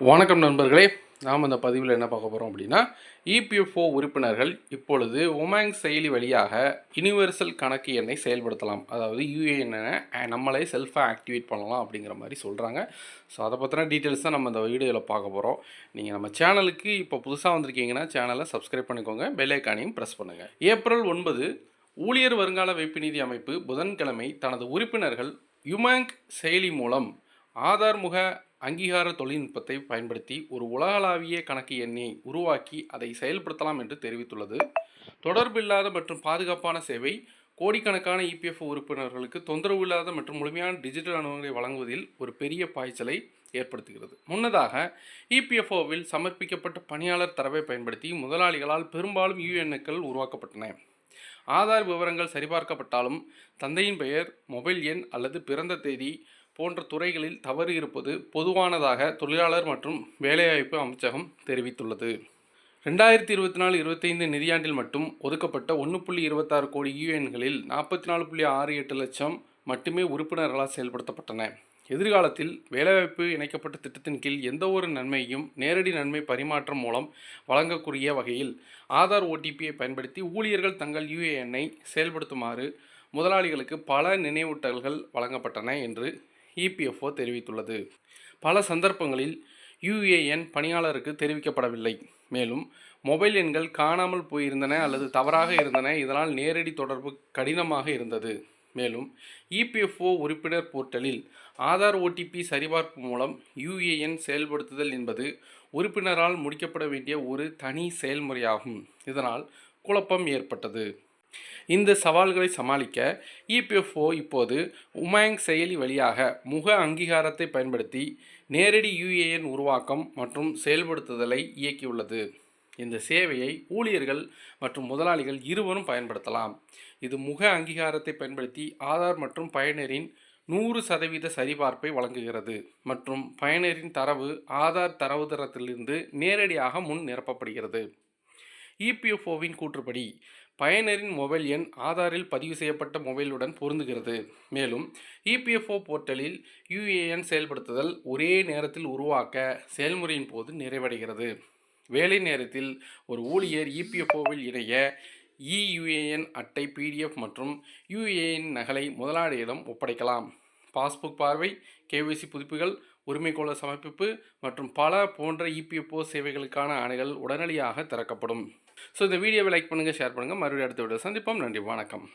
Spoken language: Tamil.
வணக்கம் நண்பர்களே. நாம் இந்த பதிவில் என்ன பார்க்க போகிறோம் அப்படின்னா இபிஎஃப்ஓ உறுப்பினர்கள் இப்பொழுது உமாங் செயலி வழியாக யுனிவர்சல் கணக்கு எண்ணை செயல்படுத்தலாம். அதாவது யூஏஎன்னை நம்மளே செல்ஃபாக ஆக்டிவேட் பண்ணலாம் அப்படிங்கிற மாதிரி சொல்கிறாங்க ஸோ அதை பற்றின டீட்டெயில்ஸ் தான் நம்ம இந்த வீடியோவில் பார்க்க போகிறோம் நீங்கள் நம்ம சேனலுக்கு இப்போ புதுசாக வந்திருக்கீங்கன்னா சேனலை சப்ஸ்கிரைப் பண்ணிக்கோங்க. பெல்லைக்கானையும் ப்ரெஸ் பண்ணுங்கள் ஏப்ரல் ஒன்பது ஊழியர் வருங்கால வைப்பு நிதி அமைப்பு புதன்கிழமை தனது உறுப்பினர்கள் யுமாங் செயலி மூலம் ஆதார் முக அங்கீகார தொழில்நுட்பத்தை பயன்படுத்தி ஒரு உலகளாவிய கணக்கு எண்ணை உருவாக்கி அதை செயல்படுத்தலாம் என்று தெரிவித்துள்ளது. தொடர்பில்லாத மற்றும் பாதுகாப்பான சேவை கோடிக்கணக்கான இபிஎஃப் உறுப்பினர்களுக்கு தொந்தரவு இல்லாத மற்றும் முழுமையான டிஜிட்டல் அனுபவங்களை வழங்குவதில் ஒரு பெரிய பாய்ச்சலை ஏற்படுத்துகிறது. முன்னதாக இபிஎஃப்ஓவில் சமர்ப்பிக்கப்பட்ட பணியாளர் தரவை பயன்படுத்தி முதலாளிகளால் பெரும்பாலும் யுஎன்னுக்கள் உருவாக்கப்பட்டன. ஆதார் விவரங்கள் சரிபார்க்கப்பட்டாலும் தந்தையின் பெயர் மொபைல் எண் அல்லது பிறந்த தேதி போன்ற துறைகளில் தவறு இருப்பது பொதுவானதாக தொழிலாளர் மற்றும் வேலைவாய்ப்பு அமைச்சகம் தெரிவித்துள்ளது. ரெண்டாயிரத்தி இருபத்தி நாலு இருபத்தைந்து நிதியாண்டில் மட்டும் ஒதுக்கப்பட்ட ஒன்று புள்ளி இருபத்தாறு கோடி யூஎன்களில் நாற்பத்தி நாலு புள்ளி ஆறு எட்டு லட்சம் மட்டுமே உறுப்பினர்களால் செயல்படுத்தப்பட்டன. எதிர்காலத்தில் வேலைவாய்ப்பு இணைக்கப்பட்ட திட்டத்தின் கீழ் எந்த ஒரு நன்மையும் நேரடி நன்மை பரிமாற்றம் மூலம் வழங்கக்கூடிய வகையில் ஆதார் ஓடிபியை பயன்படுத்தி ஊழியர்கள் தங்கள் யுஏஎன்னை செயல்படுத்துமாறு முதலாளிகளுக்கு பல நினைவூட்டல்கள் வழங்கப்பட்டன என்று இபிஎஃப்ஓ தெரிவித்துள்ளது. பல சந்தர்ப்பங்களில் யுஏஎன் பணியாளருக்கு தெரிவிக்கப்படவில்லை. மேலும் மொபைல் எண்கள் காணாமல் போயிருந்தன அல்லது தவறாக இருந்தன. இதனால் நேரடி தொடர்பு கடினமாக இருந்தது. மேலும் இபிஎஃப்ஓ உறுப்பினர் போர்ட்டலில் ஆதார் ஓடிபி சரிபார்ப்பு மூலம் யுஏஎன் செயல்படுத்துதல் என்பது உறுப்பினரால் முடிக்கப்பட வேண்டிய ஒரு தனி செயல்முறையாகும். இதனால் குழப்பம் ஏற்பட்டது. இந்த சவால்களை சமாளிக்க இபிஎஃப்ஓ இப்போது உமாங் செயலி வழியாக முக அங்கீகாரத்தை பயன்படுத்தி நேரடி யுஏஎன் உருவாக்கம் மற்றும் செயல்படுத்துதலை இயக்கியுள்ளது. இந்த சேவையை ஊழியர்கள் மற்றும் முதலாளிகள் இருவரும் பயன்படுத்தலாம். இது முக அங்கீகாரத்தை பயன்படுத்தி ஆதார் மற்றும் பயனரின் நூறு சதவீத சரிபார்ப்பை வழங்குகிறது மற்றும் பயனரின் தரவு ஆதார் தரவுதரத்திலிருந்து நேரடியாக முன் நிரப்பப்படுகிறது. இபிஎஃப்ஓவின் கூற்றுப்படி பயனரின் மொபைல் எண் ஆதாரில் பதிவு செய்யப்பட்ட மொபைலுடன் பொருந்துகிறது. மேலும் இபிஎஃப்ஓ போர்ட்டலில் யுஏஎன் செயல்படுத்துதல் ஒரே நேரத்தில் உருவாக்க செயல்முறையின் போது நிறைவடைகிறது. வேலை நேரத்தில் ஒரு ஊழியர் இபிஎஃப்ஓவில் இணைய இயுஏஎன் அட்டை பிடிஎஃப் மற்றும் யுஏஎன் நகலை முதலாளியிடம் ஒப்படைக்கலாம். பாஸ்புக் பார்வை கேவிசி புதுப்புகள் உரிமைக்கோள சமர்ப்பிப்பு மற்றும் பல போன்ற இபிஎஃப்ஓ சேவைகளுக்கான ஆணைகள் உடனடியாக திறக்கப்படும். ஸோ இந்த வீடியோவை லைக் பண்ணுங்கள் ஷேர் பண்ணுங்கள் மறுபடியும் அடுத்த வீடியோ சந்திப்போம். நன்றி வணக்கம்.